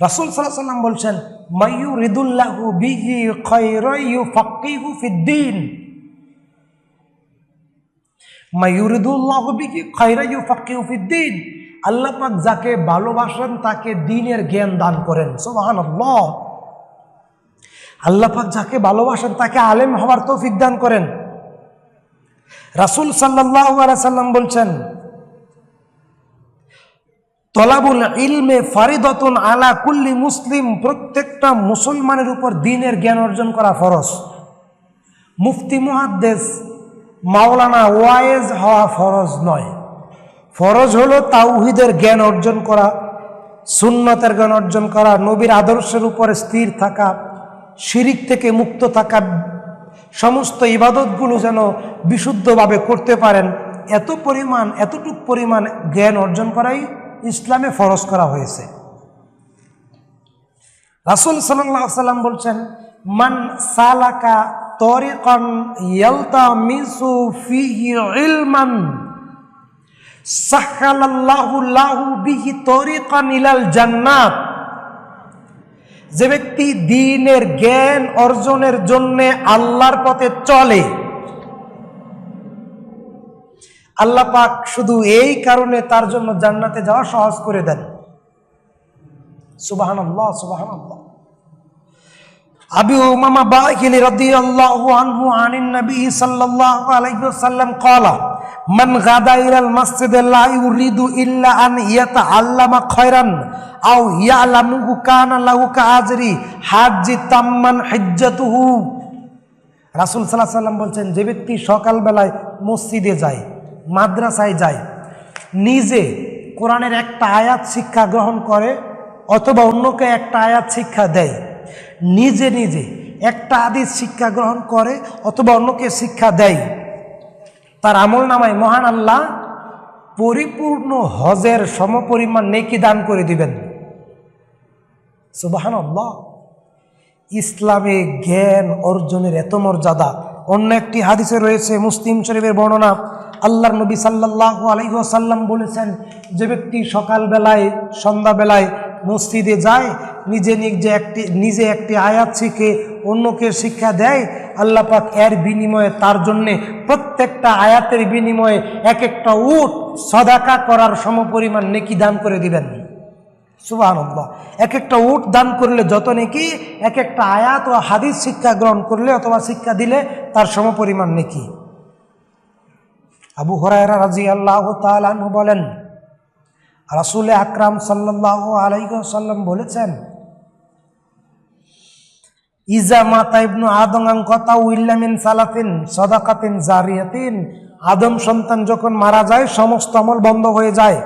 রাসুল সাল্লাহ সাল্লাম বলছেন মাইয়ু রিদুল্লাহু বিহি খৈরয়ু ফাকিহু ফিদ্দিন মাইয়ুরিদুল্লাহ বিহি খৈরয়ু ফাকিহু ফিদ্দিন যাকে ভালোবাসেন, তাকে দিনের জ্ঞান দান করেন। সুবহানাল্লাহ। আল্লাহ পাক যাকে ভালোবাসেন, তাকে আলেম হওয়ার তৌফিক দান করেন। রাসুল সাল্লাহ সাল্লাম বলছেন তলাবুল ইলমে ফারিদতুন আলা কুল্লি মুসলিম, প্রত্যেকটা মুসলমানের উপর দিনের জ্ঞান অর্জন করা ফরজ। মুফতি মুহাদ্দেস মাওলানা ওয়াইজ হওয়া ফরজ নয়। ফরজ হলো তাওহিদের জ্ঞান অর্জন করা, সুন্নতের জ্ঞান অর্জন করা, নবীর আদর্শের উপরে স্থির থাকা, শিরিক থেকে মুক্ত থাকা, সমস্ত ইবাদতগুলো যেন বিশুদ্ধভাবে করতে পারেন। এত পরিমাণ, এতটুক পরিমাণ জ্ঞান অর্জন করাই ইসলামে ফরজ করা হয়েছে। রাসুল সাল্লাহ সাল্লাম বলছেন, মান সালাকা তরিকন ইয়ালতা মিসু ফিহি ইলমান সাহালাল্লাহু লাহু বিহি তরিকান ইলাল জান্নাত। যে ব্যক্তি দিনের জ্ঞান অর্জনের জন্যে আল্লাহর পথে চলে আল্লাহ পাক শুধু এই কারণে তার জন্য জান্নাতে যাওয়া সহজ করে দেন। সুবাহান আল্লাহ সুবাহান আল্লাহ আবি উমামা বাহিলি রাদিয়াল্লাহু আনহু আনিন নবী সাল্লাল্লাহু আলাইহি ওয়াসাল্লাম ক্বালা, মান গাদা ইলাল মাসজিদ লা ইউরিদু ইল্লা আন ইয়াতাআল্লামা খায়রান আও ইয়ালামুহু কানা লাহু কাআজরি হাজ্জি তাম্মান হিজ্জাতুহু। রাসূল সাল্লাল্লাহু আলাইহি সাল্লাম বলছেন, যে ব্যক্তি সকালবেলায় মসজিদে যায় মাদ্রাসায় যায়, নিজে কোরআনের একটা আয়াত শিক্ষা গ্রহণ করে অথবা অন্যকে একটা আয়াত শিক্ষা দেয়। নিজে নিজে একটা আদিস শিক্ষা গ্রহণ করে অথবা অন্যকে শিক্ষা দেয়। তার আমল নামায় মহান আল্লাহ পরিপূর্ণ হজের সমপরিমাণ নেকি দান করে দিবেন। সুবাহান আল্লাহ ইসলামে জ্ঞান অর্জনের এত মর্যাদা। অন্য একটি হাদিসে রয়েছে মুসলিম শরীফের বর্ণনা আল্লাহর নবী সাল্লাহ আলহিহাসাল্লাম বলেছেন, যে ব্যক্তি সকালবেলায়, সন্ধ্যাবেলায় মসজিদে যায়, নিজে নিজে একটি নিজে একটি আয়াত শিখে অন্যকে শিক্ষা দেয়, আল্লাহ পাক এর বিনিময়ে তার জন্যে প্রত্যেকটা আয়াতের বিনিময়ে এক একটা উট সদাকা করার সমপরিমাণ নেকি দান করে দিবেন। সুবাহ এক একটা উট দান করলে যত নেকি এক একটা আয়াত ও হাদিস শিক্ষা গ্রহণ করলে অথবা শিক্ষা দিলে তার সমপরিমাণ নেকি। আবু হরায়রা রাজি আল্লাহ তালু বলেন, রাসুল আকরাম সাল্লাহ আলাইসাল্লাম বলেছেন, ইজা মাতা ইবনু আদঙ্গাং কথা উইল্লামিন সালাতিন সদাকাতিন জারিয়াতিন, আদম সন্তান যখন মারা যায়, সমস্ত আমল বন্ধ হয়ে যায়।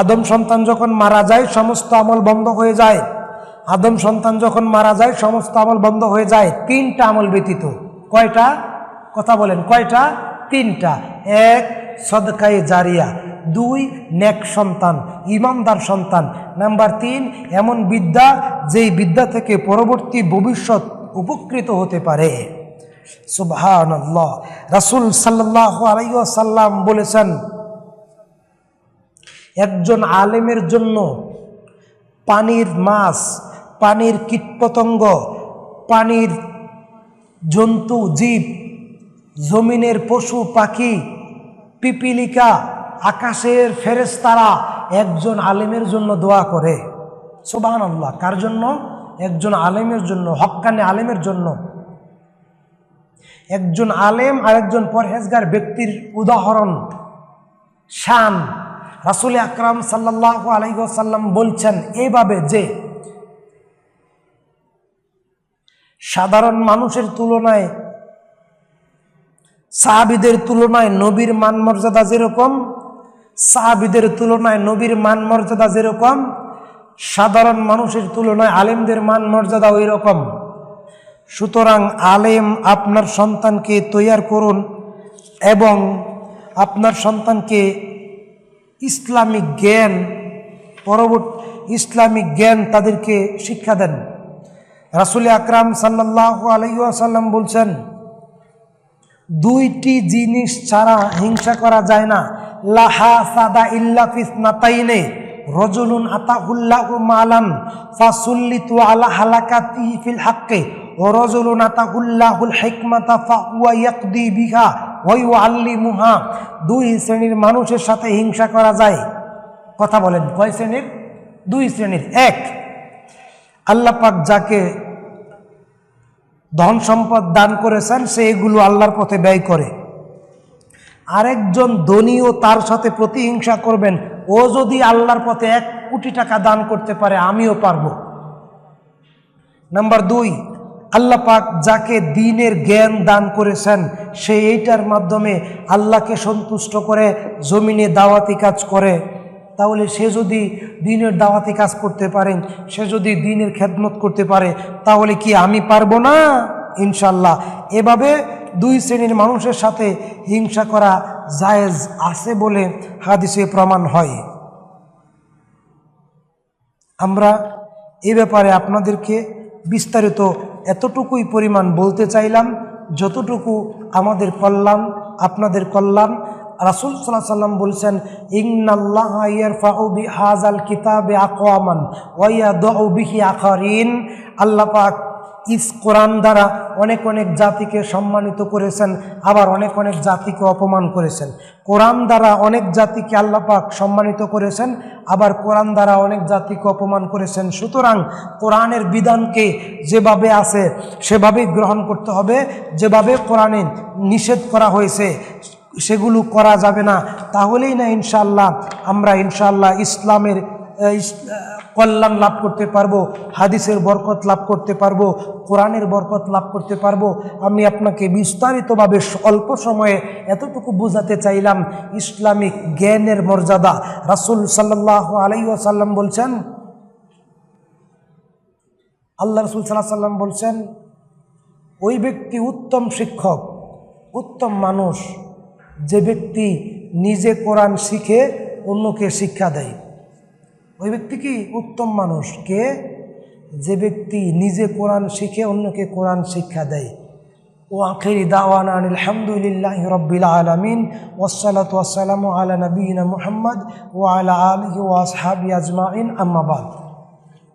আদম সন্তান যখন মারা যায়, সমস্ত আমল বন্ধ হয়ে যায়। আদম সন্তান যখন মারা যায়, সমস্ত আমল বন্ধ হয়ে যায়। তিনটা আমল ব্যতীত। কয়টা? কথা বলেন, কয়টা? তিনটা। এক, সদকায়ে জারিয়া। দুই, নেক সন্তান, ইমানদার সন্তান। নাম্বার তিন, এমন বিদ্যা যেই বিদ্যা থেকে পরবর্তী ভবিষ্যৎ উপকৃত হতে পারে। সুবহান রাসুল সাল্লাহ আলাইসাল্লাম বলেছেন, একজন আলেমের জন্য পানির মাছ, পানির কীটপতঙ্গ, পানির জন্তু, জীব, জমিনের পশু, পাখি পিপিলিকা, আকাশের ফেরেস্তারা একজন আলেমের জন্য দোয়া করে। সোবাহান আল্লাহ কার জন্য? একজন আলেমের জন্য হক্কানে আলেমের জন্য। একজন আলেম আর একজন পরহেজগার ব্যক্তির উদাহরণ, শান। রাসুল আকরাম সাল্লাহ আলাইসাল্লাম বলছেন এইভাবে যে, সাধারণ মানুষের তুলনায় সাহাবিদের তুলনায় নবীর মান মর্যাদা যেরকম, সাহাবিদের তুলনায় নবীর মান মর্যাদা যেরকম, সাধারণ মানুষের তুলনায় আলেমদের মান মর্যাদা ওই রকম সুতরাং আলেম আপনার সন্তানকে তৈয়ার করুন এবং আপনার সন্তানকে ইসলামিক জ্ঞান, পরবর্তী, ইসলামিক জ্ঞান তাদেরকে শিক্ষা দেন। রাসুল আকরাম সাল্লাহ আলাইসাল্লাম বলছেন দুইটি জিনিস ছাড়া হিংসা করা যায় না। লাহা সাদা ইল্লাফিস নাতাইনে রজুলুন আতাহুল্লাহু মালান, ফাসুল্লিতু আলা হালাকাতি ফিল হাক্কে, ও রজুলুন আতাহুল্লাহুল হিকমাতা ফাহুয়া ইয়াকদি বিহা ওয়া ইউআল্লিমুহা। দুই শ্রেণির মানুষের সাথে হিংসা করা যায়। কথা বলেন, কয় শ্রেণির? দুই শ্রেণির। এক, আল্লাহ পাক যাকে ধন সম্পদ দান করেছেন, সে এগুলো আল্লাহর পথে ব্যয় করে। আরেকজন ধনী ও তার সাথে প্রতিহিংসা করবেন, ও যদি আল্লাহর পথে এক কোটি টাকা দান করতে পারে, আমিও পারব। নাম্বার দুই, আল্লাহ পাক যাকে দিনের জ্ঞান দান করেছেন, সে এইটার মাধ্যমে আল্লাহকে সন্তুষ্ট করে, জমিনে দাওয়াতি কাজ করে। তাহলে সে যদি দিনের দাওয়াতি কাজ করতে পারেন, সে যদি দিনের খেদমত করতে পারে, তাহলে কি আমি পারব না? ইনশাল্লাহ এভাবে দুই শ্রেণির মানুষের সাথে হিংসা করা জায়েজ আছে বলে হাদিসে প্রমাণ হয়। আমরা এ ব্যাপারে আপনাদেরকে বিস্তারিত এতটুকুই পরিমাণ বলতে চাইলাম, যতটুকু আমাদের কল্যাণ, আপনাদের কল্যাণ রাসুল সাল্লাহ সাল্লাম বলছেন হাজাল কিতাবে আকওয়ামান ওয়াইয়া বিহি আখারিন আল্লাহ পাক ইস কোরআন দ্বারা অনেক অনেক জাতিকে সম্মানিত করেছেন, আবার অনেক অনেক জাতিকে অপমান করেছেন। কোরআন দ্বারা অনেক জাতিকে আল্লাপাক সম্মানিত করেছেন, আবার কোরআন দ্বারা অনেক জাতিকে অপমান করেছেন। সুতরাং কোরআনের বিধানকে যেভাবে আছে, সেভাবেই গ্রহণ করতে হবে, যেভাবে কোরআনে নিষেধ করা হয়েছে সেগুলো করা যাবে না, তাহলেই না ইনশাল্লাহ আমরা ইনশাল্লাহ ইসলামের কল্যাণ লাভ করতে পারব, হাদিসের বরকত লাভ করতে পারব, কোরআনের বরকত লাভ করতে পারব। আমি আপনাকে বিস্তারিতভাবে অল্প সময়ে এতটুকু বোঝাতে চাইলাম, ইসলামিক জ্ঞানের মর্যাদা। রাসুল সাল্লাহ আলাইসাল্লাম বলছেন, আল্লাহ রসুল সাল্লাহ সাল্লাম বলছেন, ওই ব্যক্তি উত্তম শিক্ষক, উত্তম মানুষ যে ব্যক্তি নিজে কোরআন শিখে অন্যকে শিক্ষা দেয়। ওই ব্যক্তি কি উত্তম মানুষ? কে? যে ব্যক্তি নিজে কোরআন শিখে অন্যকে কোরআন শিক্ষা দেয়। ও আখেরি দাওয়ান আলহামদুলিল্লাহ রব্বিল আলমিন ওসালাত ওয়াসালাম আলা নবীন মোহাম্মদ ও আলা আলহি ওয়াসহাবি আজমাইন আম্মাবাদ